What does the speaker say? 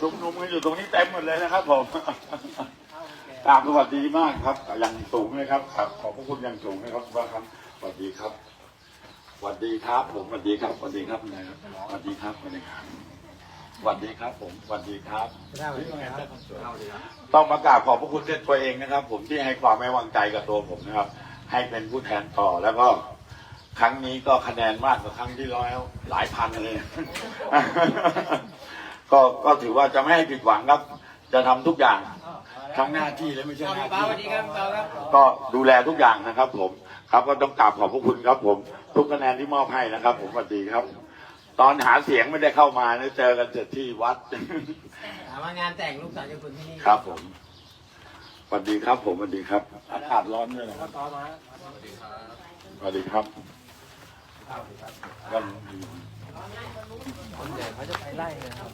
ชุมนุมกันอยู่ตรงนี้เต็มหมดเลยนะครับผมกราบสวัสดีมากครับอย่างสูงเลยครับครับขอบพระคุณอย่างสูงนะครับว่าครับสวัสดีครับสวัสดีครับ ผมสวัสดีครับสวัสดีครับนะครับสวัสดีครับสวัสดีครับสวัสดีครับผมสวัสดีครับ ต้องประกาศขอบพระคุณด้วยตัวเองนะครับ ผมที่ให้ความไว้วางใจกับตัวผมนะครับ ให้เป็นผู้แทนต่อแล้วก็ครั้งนี้ก็คะแนนมากกว่าครั้งที่แล้วหลายพันเลย ก็ก็ถือว่าจะไม่ให้ผิดหวังครับ จะทำทุกอย่างทั้งหน้าที่และไม่ใช่หน้าสที่วัสดีครับเปาครับก็ดูแลทุกอย่างนะครับ ผม ครับก็ต้องกราบขอบพระคุณครับ ผม ทุกคะแนนที่มอบให้นะครับ ผมสวัสดีครับ ตอนหาเสียงไม่ได้เข้ามานะเจอกันเสร็จที่วัด ถามว่างานแต่งลูกสาวเจ้าคุณที่นี่ครับผมสวัสดีครับ ผมสวัสดีครับอากาศร้อนด้วยนะครับต่อมาสวัสดีครับวันค คนใหญ่เขาจะไปไล่เลยครับ